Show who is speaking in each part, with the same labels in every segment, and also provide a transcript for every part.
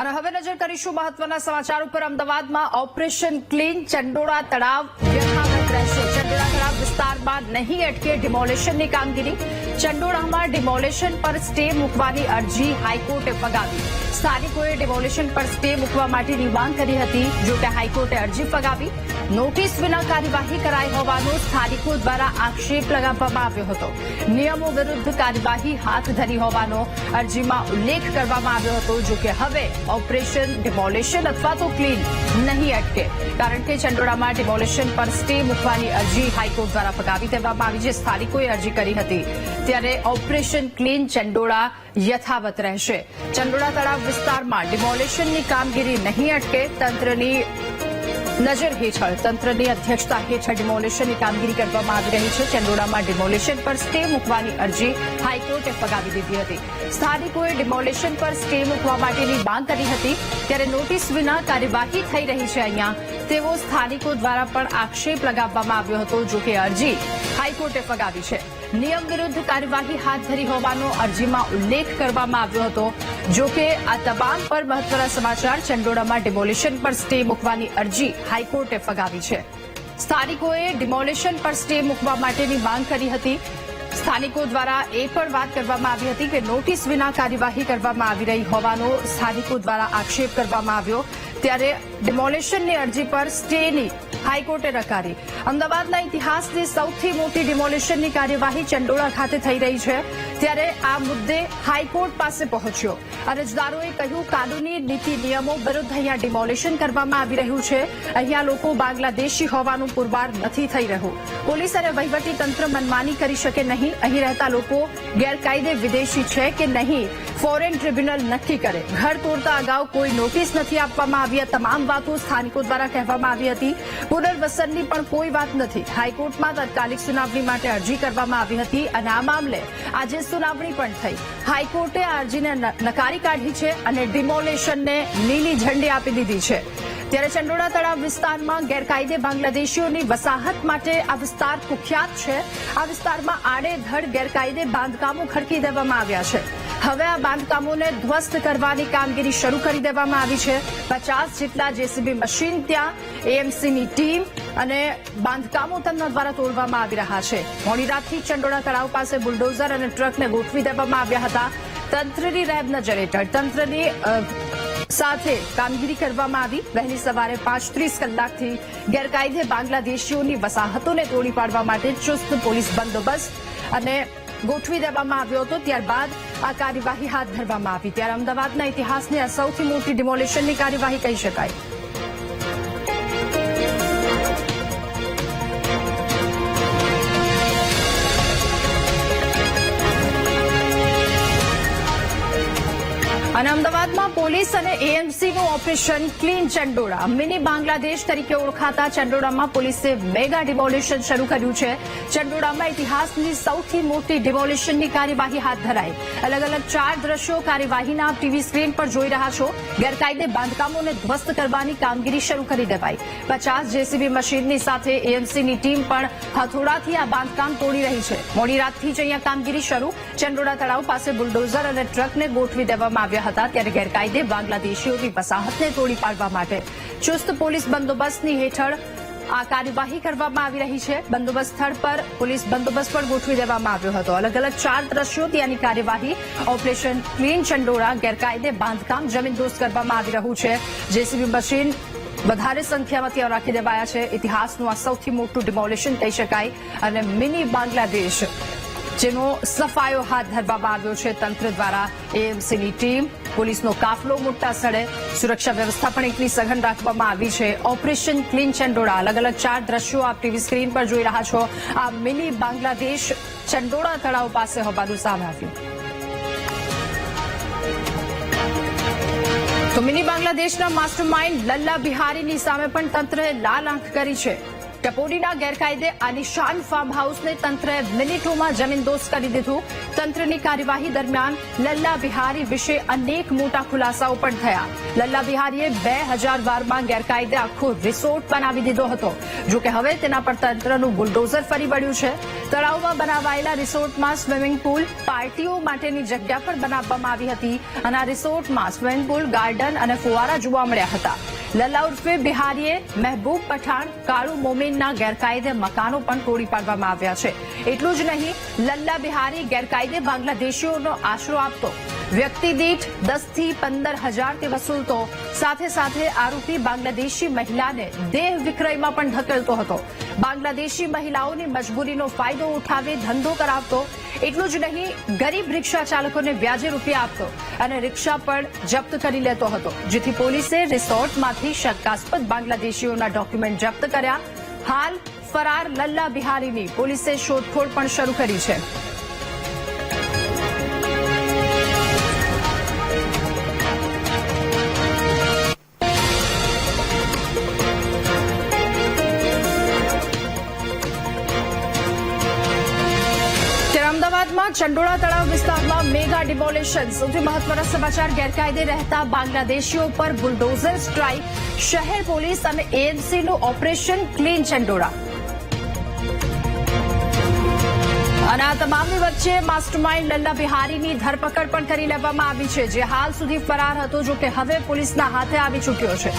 Speaker 1: અને હવે નજર કરીશું મહત્વના સમાચાર ઉપર. અમદાવાદમાં ઓપરેશન ક્લીન, ચંડોળા તળાવ યથાવત રહેશે. ચંડોળા તળાવ વિસ્તારમાં નહીં અટકે ડિમોલેશનની કામગીરી. ચંડોળામાં ડિમોલેશન પર સ્ટે મૂકવાની અરજી હાઈકોર્ટે ફગાવી. સ્થાનિકોએ ડિમોલેશન પર સ્ટે મૂકવા માટેની માંગ કરી હતી જો કે હાઈકોર્ટે અરજી ફગાવી. નોટિસ વિના કાર્યવાહી કરાઈ હોવાનો સ્થાનિકો દ્વારા આક્ષેપ લગાવવામાં આવ્યો હતો. નિયમો વિરુદ્ધ કાર્યવાહી હાથ ધરી હોવાનો અરજીમાં ઉલ્લેખ કરવામાં આવ્યો હતો, જો કે હવે ઓપરેશન ડિમોલેશન અથવા તો ક્લીન નહીં અટકે, કારણ કે ચંડોળામાં ડિમોલેશન પર સ્ટે મૂકવાની અરજી હાઈકોર્ટ દ્વારા ફગાવી દેવામાં આવી, જે સ્થાનિકોએ અરજી કરી હતી. ત્યારે ઓપરેશન ક્લીન ચંડોળા યથાવત રહેશે. ચંડોળા તળાવ વિસ્તારમાં ડિમોલેશનની કામગીરી નહીં અટકે, તંત્રની નજર હેઠળ તંત્રની અધ્યક્ષતા હેઠળ ડિમોલેશનની કામગીરી કરવામાં આવી રહી છે. ચંદોડામાં ડિમોલેશન પર સ્ટે મૂકવાની અરજી હાઈકોર્ટે ફગાવી દીધી હતી. સ્થાનિકોએ ડિમોલેશન પર સ્ટે મૂકવા માટેની માંગ કરી હતી. ત્યારે નોટિસ વિના કાર્યવાહી થઈ રહી છે અહીંયા. તેવો સ્થાનિકો દ્વારા પણ આક્ષેપ લગાવવામાં આવ્યો હતો, જો કે અરજી હાઈકોર્ટે ફગાવી છે. નિયમ વિરુદ્ધ કાર્યવાહી હાથ ધરી હોવાનો અરજીમાં ઉલ્લેખ કરવામાં આવ્યો હતો. જો કે આ તમામ પર મહત્વના સમાચાર ચંડોળામાં ડિમોલેશન પર સ્ટે મૂકવાની અરજી હાઈકોર્ટે ફગાવી છે. સ્થાનિકોએ ડિમોલેશન પર સ્ટે મૂકવા માટેની માંગ કરી હતી. સ્થાનિકો દ્વારા એ પણ વાત કરવામાં આવી હતી કે નોટિસ વિના કાર્યવાહી કરવામાં આવી રહી હોવાનો સ્થાનિકો દ્વારા આક્ષેપ કરવામાં આવ્યો. ત્યારે ડિમોલિશનની અરજી પર સ્ટેની હાઈકોર્ટે નકારી અમદાવાદના ઇતિહાસની સૌથી મોટી ડિમોલિશનની કાર્યવાહી ચંડોળા ખાતે થઈ રહી છે, ત્યારે આ મુદ્દે હાઈકોર્ટ પાસે પહોંચ્યો. અરજદારોએ કહ્યું, કાનૂની નીતિ નિયમો વિરુદ્ધ અહીંયા ડિમોલિશન કરવામાં આવી રહ્યું છે. અહીંયા લોકો બાંગ્લાદેશી હોવાનું પુરવાર નથી થઈ રહ્યું. પોલીસ અને તંત્ર મનમાની કરી શકે નહીં. અહીં રહેતા લોકો ગેરકાયદે વિદેશી છે કે નહીં, ફોરેન ટ્રિબ્યુનલ નક્કી કરે. ઘર તોડતા અગાઉ કોઈ નોટિસ નથી આપવામાં આવી આ તમામ વાતો સ્થાનિકો દ્વારા કહેવામાં આવી હતી. પુનર્વસનની પણ કોઈ વાત નથી. હાઈકોર્ટમાં તાત્કાલિક સુનાવણી માટે અરજી કરવામાં આવી હતી અને આ મામલે આજે સુનાવણી પણ થઈ. હાઈકોર્ટે આ અરજીને નકારી કાઢી છે અને ડિમોલેશનને લીલી ઝંડી આપી દીધી છે. ત્યારે ચંડોળા તળાવ વિસ્તારમાં ગેરકાયદે બાંગ્લાદેશીઓની વસાહત માટે આ વિસ્તાર કુખ્યાત છે. આ વિસ્તારમાં આડેધડ ગેરકાયદે બાંધકામો ખડકી દેવામાં આવ્યા છે. હવે આ બાંધકામોને ધ્વસ્ત કરવાની કામગીરી શરૂ કરી દેવામાં આવી છે. પચાસ જેટલા જેસીબી મશીન ત્યાં, એએમસીની ટીમ અને બાંધકામો તેમના દ્વારા તોડવામાં આવી રહ્યા છે. મોડી રાતથી ચંડોળા તળાવ પાસે બુલડોઝર અને ટ્રકને ગોઠવી દેવામાં આવ્યા હતા. તંત્રની રેબ નજર હેઠળ તંત્રની સાથે કામગીરી કરવામાં આવી. વહેલી સવારે પાંચ ત્રીસ કલાકથી ગેરકાયદે બાંગ્લાદેશીઓની વસાહતોને તોડી પાડવા માટે ચુસ્ત પોલીસ બંદોબસ્ત અને ગોઠવી દેવામાં આવ્યો હતો. ત્યારબાદ આ કાર્યવાહી હાથ ધરવામાં આવી. ત્યારે અમદાવાદના ઇતિહાસની આ સૌથી મોટી ડિમોલેશનની કાર્યવાહી કહી શકાય. અને અમદાવાદમાં પોલીસ અને એએમસીનું operation clean Chandola. Mini Bangladesh તરીકે ઓળખાતા ચંડોળામાં પોલીસે મેગા ડિમોલેશન શરૂ કર્યું છે. ચંડોળામાં ઇતિહાસની સૌથી મોટી ડિમોલેશનની કાર્યવાહી હાથ ધરાઈ. અલગ અલગ ચાર દ્રશ્યો કાર્યવાહીના ટીવી સ્ક્રીન પર જોઈ રહ્યા છો. ગેરકાયદે બાંધકામોને ધ્વસ્ત કરવાની કામગીરી શરૂ કરી દેવાઈ. પચાસ જેસીબી મશીનની સાથે એએમસીની ટીમ પણ હથોડાથી આ બાંધકામ તોડી રહી છે. મોડી રાતથી જ અહીંયા કામગીરી શરૂ. ચંડોળા તળાવ પાસે બુલડોઝર અને ટ્રકને ગોઠવી દેવામાં આવ્યા હતા ત્યારે ગેરકાયદે બાંગ્લાદેશીઓની વસાહતને તોડી પાડવા માટે ચુસ્ત પોલીસ બંદોબસ્તની હેઠળ આ કાર્યવાહી કરવામાં આવી રહી છે. બંદોબસ્ત સ્થળ પર પોલીસ બંદોબસ્ત પણ ગોઠવી દેવામાં આવ્યો હતો. અલગ અલગ ચાર દ્રશ્યો ત્યાંની કાર્યવાહી ઓપરેશન ક્લીન ચંડોળા ગેરકાયદે બાંધકામ જમીનદોસ્ત કરવામાં આવી રહ્યું છે. જેસીબી મશીન વધારે સંખ્યામાં ત્યાં રાખી દેવાયા છે. ઇતિહાસનું આ સૌથી મોટું ડિમોલેશન કહી શકાય. અને મિની બાંગ્લાદેશ જેનો સફાયો હાથ ધરવામાં આવ્યો છે તંત્ર દ્વારા એએમસીની ટીમ પોલીસનો કાફલો મોટા સ્થળે સુરક્ષા વ્યવસ્થા પણ એટલી સઘન રાખવામાં આવી છે ઓપરેશન ક્લીન ચંડોળા અલગ અલગ ચાર દ્રશ્યો આપ ટીવી સ્ક્રીન પર જોઈ રહ્યા છો આ મિની બાંગ્લાદેશ ચંડોળા તળાવ પાસે હોવાનું સામે આવ્યું તો મિની બાંગ્લાદેશના માસ્ટર માઇન્ડ લલ્લા બિહારીની સામે પણ તંત્રએ લાલ આંખ કરી છે ટપોડીના ગેરકાયદે આલિશાન ફાર્મ હાઉસને તંત્રે મિનિટોમાં જમીનદોસ્ત કરી દીધું. તંત્રની કાર્યવાહી દરમિયાન લલ્લા બિહારી વિશે અનેક મોટા ખુલાસાઓ પણ થયા. લલ્લા બિહારીએ બે હજાર બારમાં ગેરકાયદે આખો રિસોર્ટ બનાવી દીધો હતો. જો કે હવે તેના પર તંત્રનું બુલડોઝર ફરી વળ્યું છે. તળાવમાં બનાવાયેલા રિસોર્ટમાં સ્વિમિંગ પુલ, પાર્ટીઓ માટેની જગ્યા પણ બનાવવામાં આવી હતી અને આ રિસોર્ટમાં સ્વિમિંગ પુલ, ગાર્ડન અને ફુવારા જોવા મળ્યા હતા. લલ્લા ઉર્ફે બિહારીએ મહેબૂબ પઠાણ, કાળુ મોમીનના ગેરકાયદે મકાનો પણ તોડી પાડવામાં આવ્યા છે. એટલું જ નહીં, લલ્લા બિહારી ગેરકાયદે બાંગ્લાદેશીઓનો આશરો આપતો. વ્યક્તિ દીઠ દસથી પંદર હજારથી વસૂલતો સાથે સાથે આરોપી બાંગ્લાદેશી મહિલાને દેહ વિક્રયમાં પણ ધકેલતો હતો. બાંગ્લાદેશી મહિલાઓની મજબૂરીનો ફાયદો ઉઠાવી ધંધો કરાવતો. એટલું જ નહીં, ગરીબ રિક્ષા ચાલકોને વ્યાજે રૂપિયા આપતો અને રિક્ષા પણ જપ્ત કરી લેતો હતો, જેથી પોલીસે રિસોર્ટમાંથી શંકાસ્પદ બાંગ્લાદેશીઓના ડોક્યુમેન્ટ જપ્ત કર્યા. હાલ ફરાર લલ્લા બિહારીની પોલીસે શોધખોળ પણ શરૂ કરી છે. ચંડોળા તળાવ વિસ્તારમાં મેગા ડિમોલેશન. સૌથી મહત્વના સમાચાર ગેરકાયદે રહેતા બાંગ્લાદેશીઓ પર બુલડોઝર સ્ટ્રાઇક, શહેર પોલીસ અને એએમસીનું ઓપરેશન ક્લીન ચંડોળા. અને આ તમામની વચ્ચે માસ્ટરમાઇન્ડ લલ્લા બિહારીની ધરપકડ પણ કરી લેવામાં આવી છે. જે હાલ સુધી ફરાર હતો જો કે હવે પોલીસના હાથે આવી ચૂક્યો છે.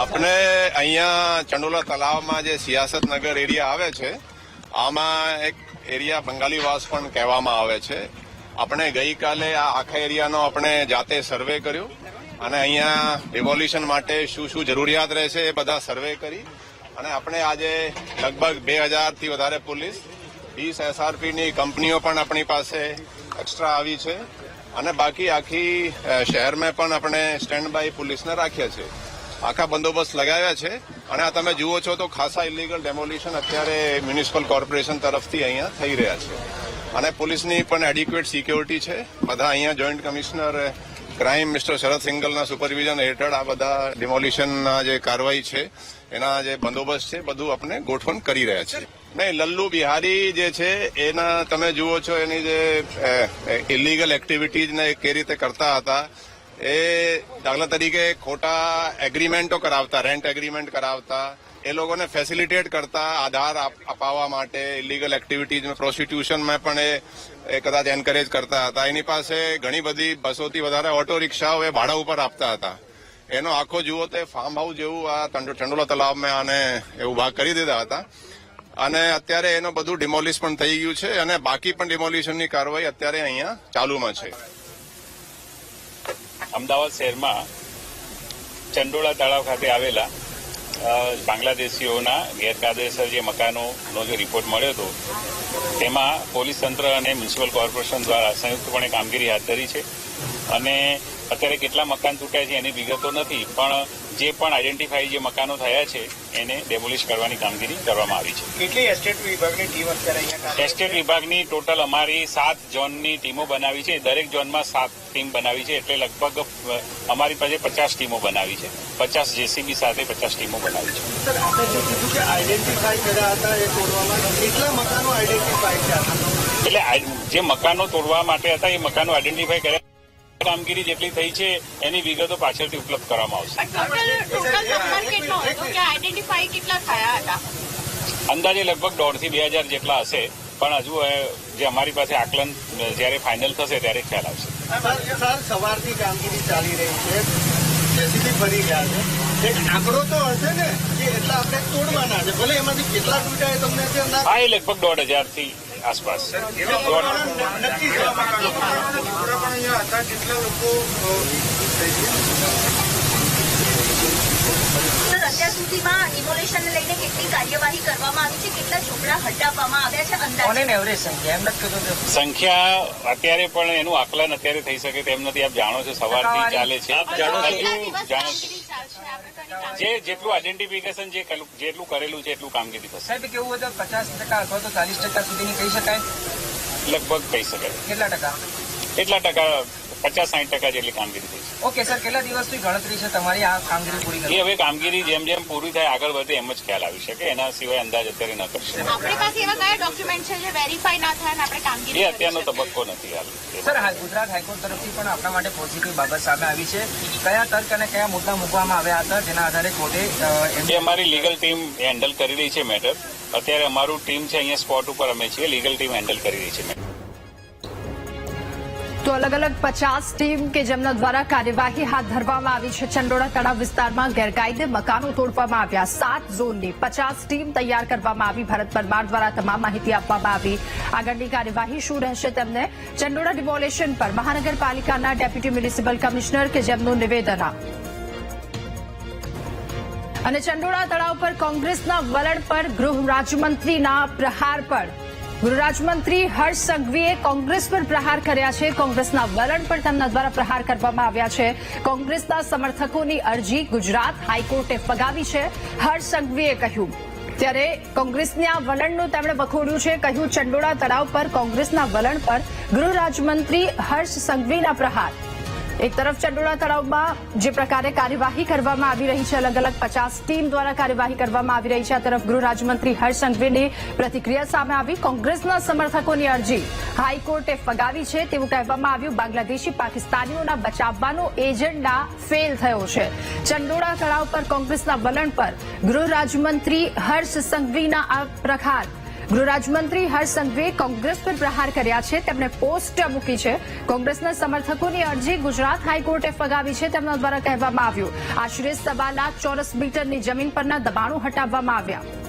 Speaker 2: આપણે અહીંયા ચંડોલા તલાવમાં જે સિયાસતનગર એરિયા આવે છે, આમાં એક એરિયા બંગાળીવાસ પણ કહેવામાં આવે છે. આપણે ગઈકાલે આ આખા એરિયાનો આપણે જાતે સર્વે કર્યો અને અહીંયા રિવોલ્યુશન માટે શું શું જરૂરિયાત રહેશે એ બધા સર્વે કરી અને આપણે આજે લગભગ બે હજારથી વધારે પોલીસ, વીસ એસઆરપીની કંપનીઓ પણ આપણી પાસે એક્સ્ટ્રા આવી છે અને બાકી આખી શહેરમાં પણ આપણે સ્ટેન્ડ બાય પોલીસને રાખ્યા છે. આખા બંદોબસ્ત લગાવ્યા છે. અને આ તમે જુઓ છો તો ખાસા ઇલીગલ ડેમોલિશન અત્યારે મ્યુનિસિપલ કોર્પોરેશન તરફથી અહીંયા થઈ રહ્યા છે. અને પોલીસની પણ એડિક્યુએટ સિક્યોરિટી છે. બધા અહીંયા joint commissioner crime mister Sharad સિંગલના supervision હેઠળ આ બધા ડિમોલિશનના જે કાર્યવાહી છે, એના જે બંદોબસ્ત છે, બધું આપણે ગોઠવણ કરી રહ્યા છે નહીં, લલ્લુ બિહારી જે છે, એના તમે જુઓ છો, એની જે ઇલીગલ એક્ટિવિટીઝને કે રીતે કરતા હતા એ દાખલા તરીકે ખોટા એગ્રીમેન્ટો કરાવતા રેન્ટ એગ્રીમેન્ટ કરાવતા, એ લોકોને ફેસિલિટેટ કરતા, આધાર અપાવવા માટે ઇલીગલ એક્ટિવિટીઝમાં પ્રોસ્ટિટ્યુશનમાં પણ એ કદાચ એન્કરેજ કરતા હતા. એની પાસે ઘણી બધી બસોથી વધારે ઓટો રિક્ષાઓ એ ભાડા ઉપર આપતા હતા. એનો આખો જુઓ તે ફાર્મ હાઉસ જેવું આ ચંડો- ચંડોલા તલાવમાં આને એવું ભાગ કરી દીધા હતા. અને અત્યારે એનું બધું ડિમોલિશ પણ થઈ ગયું છે અને બાકી પણ ડિમોલિશનની કાર્યવાહી અત્યારે અહીંયા ચાલુમાં છે.
Speaker 3: અમદાવાદ શહેરમાં ચંડોળા તળાવ ખાતે આવેલા બાંગ્લાદેશીઓના ગેરકાયદેસર જે મકાનોનો જે રિપોર્ટ મળ્યો હતો, તેમાં પોલીસ તંત્ર અને મ્યુનિસિપલ કોર્પોરેશન દ્વારા સંયુક્તપણે કામગીરી હાથ ધરી છે. અને અત્યારે કેટલા મકાન તૂટ્યા છે એની વિગતો નથી પણ જે પણ આઈડેન્ટિફાઈ જે મકાનો થયા છે એને ડેમોલિશ કરવાની કામગીરી કરવામાં આવી છે.
Speaker 4: કેટલી એસ્ટેટ વિભાગની ટીમ અત્યારે
Speaker 3: એસ્ટેટ વિભાગની ટોટલ અમારી સાત ઝોનની ટીમો બનાવી છે. દરેક ઝોનમાં સાત ટીમ બનાવી છે એટલે લગભગ અમારી પાસે પચાસ ટીમો બનાવી છે. પચાસ જેસીબી સાથે પચાસ ટીમો બનાવી છે.
Speaker 4: સર આપણે જે કીધું કે આઈડેન્ટિફાઈ કર્યા હતા એ તોડવામાં કેટલા મકાનો આઈડેન્ટિફાઈ થયા
Speaker 3: એટલે આ- જે મકાનો તોડવા માટે હતા એ મકાનો આઈડેન્ટિફાઈ કર્યા કામગીરી જેટલી થઈ છે એની વિગતો પાછળથી ઉપલબ્ધ કરવામાં આવશે. અંદાજે લગભગ દોઢથી બે હજાર જેટલા હશે પણ હજુ જે અમારી પાસે આકલન જ્યારે ફાઇનલ થશે ત્યારે ખ્યાલ આવશે.
Speaker 4: સર સર સવારથી કામગીરી ચાલી રહી છે. જેસીબી ફરી ગયા છે. એક આંકડો તો હશે ને કે એટલા આપણે તોડવાના છે. ભલે એમાંથી કેટલા તૂટ્યા તમને
Speaker 3: હા એ લગભગ દોઢ હજારથી આસપાસ.
Speaker 5: અત્યાર સુધીમાં લઈને કેટલી કાર્યવાહી કરવામાં આવી છે? કેટલા ઝોપડા હટાવવામાં આવ્યા છે અંદાજે?
Speaker 4: એવરેજ સંખ્યા? એમ નથી
Speaker 3: સંખ્યા અત્યારે પણ એનું આકલન અત્યારે થઈ શકે તેમ નથી. આપ જાણો છો સવારથી ચાલે છે.
Speaker 5: આપ
Speaker 3: જાણો છો.
Speaker 5: જાણો છો.
Speaker 3: જે જેટલું આઈડેન્ટિફિકેશન જે જેટલું કરેલું છે એટલું કામગીરી થશે.
Speaker 6: સાહેબ કેવું હતું પચાસ ટકા અથવા તો ચાલીસ ટકા સુધીની કહી શકાય?
Speaker 3: લગભગ કહી શકાય.
Speaker 6: કેટલા ટકા?
Speaker 3: કેટલા ટકા પચાસ સાઠ ટકા જેટલી કામગીરી થઈ છે.
Speaker 6: ઓકે સર કેટલા દિવસથી ગણતરી છે તમારી આ કામગીરી પૂરી
Speaker 3: એ હવે કામગીરી જેમ જેમ પૂરી થાય આગળ વધે એમ જ ખ્યાલ આવી શકે. એના સિવાય અંદાજ અત્યારે ન કરશે
Speaker 7: આપણી પાસે એવા કયા ડોક્યુમેન્ટ છે જે વેરીફાઈ ના થાય આપણે કામગીરી એ
Speaker 3: અત્યારનો તબક્કો નથી હાલ.
Speaker 6: સર હાલ ગુજરાત હાઈકોર્ટ તરફથી પણ આપણા માટે પોઝિટિવ બાબત સામે આવી છે. કયા તર્ક અને કયા મુદ્દા મૂકવામાં આવ્યા હતા? જેના આધારે કોર્ટે
Speaker 3: જે અમારી લીગલ ટીમ હેન્ડલ કરી રહી છે મેટર અત્યારે અમારું ટીમ છે અહીંયા સ્પોટ ઉપર અમે છીએ. લીગલ ટીમ હેન્ડલ કરી રહી છે મેટર
Speaker 1: તો અલગ અલગ પચાસ ટીમ કે જેમના દ્વારા કાર્યવાહી હાથ ધરવામાં આવી છે. ચંડોળા તળાવ વિસ્તારમાં ગેરકાયદે મકાનો તોડવામાં આવ્યા. સાત ઝોનની પચાસ ટીમ તૈયાર કરવામાં આવી. ભરત પરમાર દ્વારા તમામ માહિતી આપવામાં આવી. આગળની કાર્યવાહી શું રહેશે તેમને ચંડોળા ડિમોલેશન પર મહાનગરપાલિકાના ડેપ્યુટી મ્યુનિસિપલ કમિશનર કે જેમનું નિવેદન અને ચંડોળા તળાવ પર કોંગ્રેસના વલણ પર ગૃહ રાજ્યમંત્રીના પ્રહાર પર ગૃહ રાજ્યમંત્રી હર્ષ સંઘવીએ કોંગ્રેસ પર પ્રહાર કર્યા છે. કોંગ્રેસના વલણ પર તેમના દ્વારા પ્રહાર કરવામાં આવ્યા છે. કોંગ્રેસના સમર્થકોની અરજી ગુજરાત હાઈકોર્ટે ફગાવી છે. હર્ષ સંઘવીએ કહ્યું, ત્યારે કોંગ્રેસના વલણનું તેમણે વખોડ્યું છે. કહ્યું, ચંડોળા તળાવ પર કોંગ્રેસના વલણ પર ગૃહ રાજ્યમંત્રી હર્ષ સંઘવીના પ્રહાર. એક તરફ ચંડોળા તળાવમાં જે પ્રકારે કાર્યવાહી કરવામાં આવી રહી છે અલગ અલગ પચાસ ટીમ દ્વારા કાર્યવાહી કરવામાં આવી રહી છે. આ તરફ ગૃહ રાજ્યમંત્રી હર્ષ સંઘવીની પ્રતિક્રિયા સામે આવી. કોંગ્રેસના સમર્થકોની અરજી હાઈકોર્ટે ફગાવી છે તેવું કહેવામાં આવ્યું. બાંગ્લાદેશી પાકિસ્તાનીઓના બચાવવાનો એજન્ડા ફેલ થયો છે. ચંડોળા તળાવ પર કોંગ્રેસના વલણ પર ગૃહ રાજ્યમંત્રી હર્ષ સંઘવીના આ પ્રહાર ગૃહ રાજ્યમંત્રી હર્ષ કોંગ્રેસ પર પ્રહાર કર્યા છે. તેમણે પોસ્ટ મૂકી છે. કોંગ્રેસના સમર્થકોની અરજી ગુજરાત હાઈકોર્ટે ફગાવી છે તેમના દ્વારા કહેવામાં આવ્યું. આશરે સવા લાખ ચોરસ મીટરની જમીન પરના દબાણો હટાવવામાં આવ્યા.